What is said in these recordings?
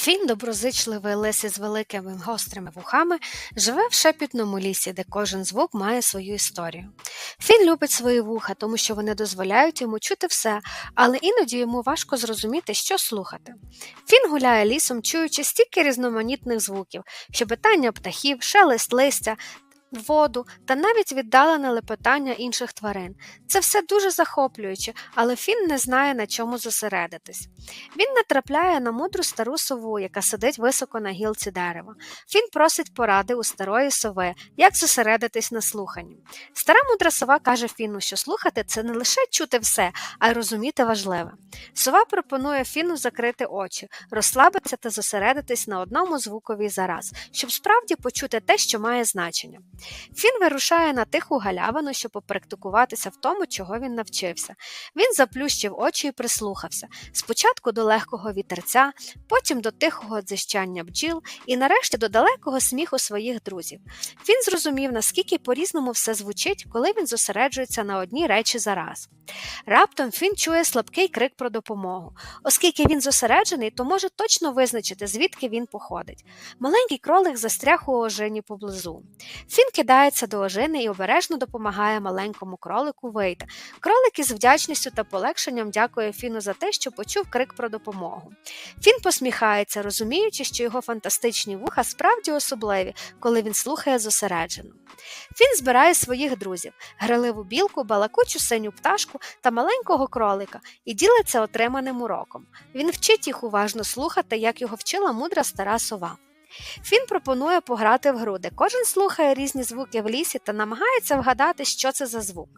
Фін, доброзичливий лис із великими гострими вухами, живе в шепітному лісі, де кожен звук має свою історію. Фін любить свої вуха, тому що вони дозволяють йому чути все, але іноді йому важко зрозуміти, що слухати. Фін гуляє лісом, чуючи стільки різноманітних звуків, щебетання птахів, шелест листя. Воду та навіть віддалене лепетання інших тварин. Це все дуже захоплююче, але Фін не знає, на чому зосередитись. Він натрапляє на мудру стару сову, яка сидить високо на гілці дерева. Фін просить поради у старої сови, як зосередитись на слуханні. Стара мудра сова каже Фіну, що слухати це не лише чути все, а й розуміти важливе. Сова пропонує Фіну закрити очі, розслабитися та зосередитись на одному звукові зараз, щоб справді почути те, що має значення. Фін вирушає на тиху галявину, щоб попрактикуватися в тому, чого він навчився. Він заплющив очі і прислухався спочатку до легкого вітерця, потім до тихого дзищання бджіл і нарешті до далекого сміху своїх друзів. Він зрозумів, наскільки по-різному все звучить, коли він зосереджується на одній речі зараз. Раптом Фін чує слабкий крик про допомогу. Оскільки він зосереджений, то може точно визначити, звідки він походить. Маленький кролик застряг у ожині поблизу. Фін кидається до ожини і обережно допомагає маленькому кролику вийти. Кролик із вдячністю та полегшенням дякує Фіну за те, що почув крик про допомогу. Фін посміхається, розуміючи, що його фантастичні вуха справді особливі, коли він слухає зосереджено. Фін збирає своїх друзів гриливу білку, балакучу синю пташку та маленького кролика і ділиться отриманим уроком. Він вчить їх уважно слухати, як його вчила мудра стара сова. Фін пропонує пограти в гру, де кожен слухає різні звуки в лісі та намагається вгадати, що це за звук.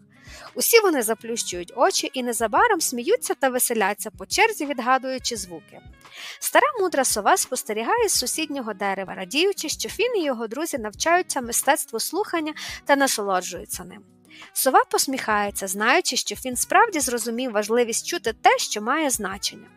Усі вони заплющують очі і незабаром сміються та веселяться, по черзі відгадуючи звуки. Стара мудра сова спостерігає з сусіднього дерева, радіючи, що Фін і його друзі навчаються мистецтву слухання та насолоджуються ним. Сова посміхається, знаючи, що Фін справді зрозумів важливість чути те, що має значення.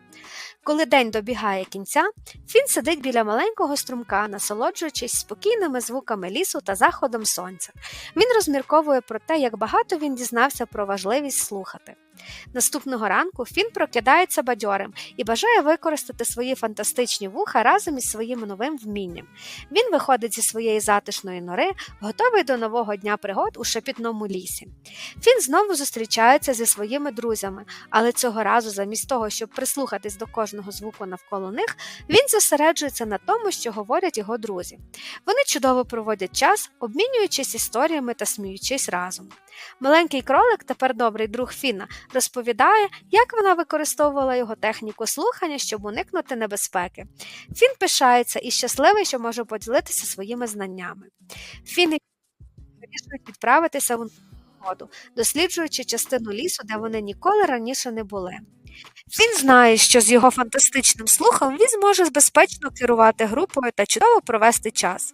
Коли день добігає кінця, Фін сидить біля маленького струмка, насолоджуючись спокійними звуками лісу та заходом сонця. Він розмірковує про те, як багато він дізнався про важливість слухати. Наступного ранку Фін прокидається бадьорим і бажає використати свої фантастичні вуха разом із своїм новим вмінням. Він виходить зі своєї затишної нори, готовий до нового дня пригод у шепітному лісі. Фін знову зустрічається зі своїми друзями, але цього разу, замість того, щоб прислухатись до кожного звуку навколо них, він зосереджується на тому, що говорять його друзі. Вони чудово проводять час, обмінюючись історіями та сміючись разом. Маленький кролик, тепер добрий друг Фіна, розповідає, як вона використовувала його техніку слухання, щоб уникнути небезпеки. Фін пишається і щасливий, що може поділитися своїми знаннями. Фін і вирішують відправитися в воду, досліджуючи частину лісу, де вони ніколи раніше не були. Він знає, що з його фантастичним слухом він зможе безпечно керувати групою та чудово провести час.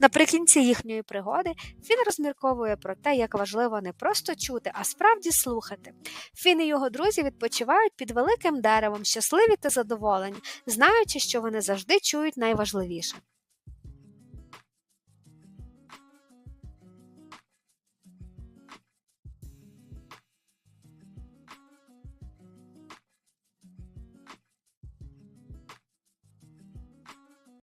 Наприкінці їхньої пригоди Фін розмірковує про те, як важливо не просто чути, а справді слухати. Фін і його друзі відпочивають під великим деревом, щасливі та задоволені, знаючи, що вони завжди чують найважливіше.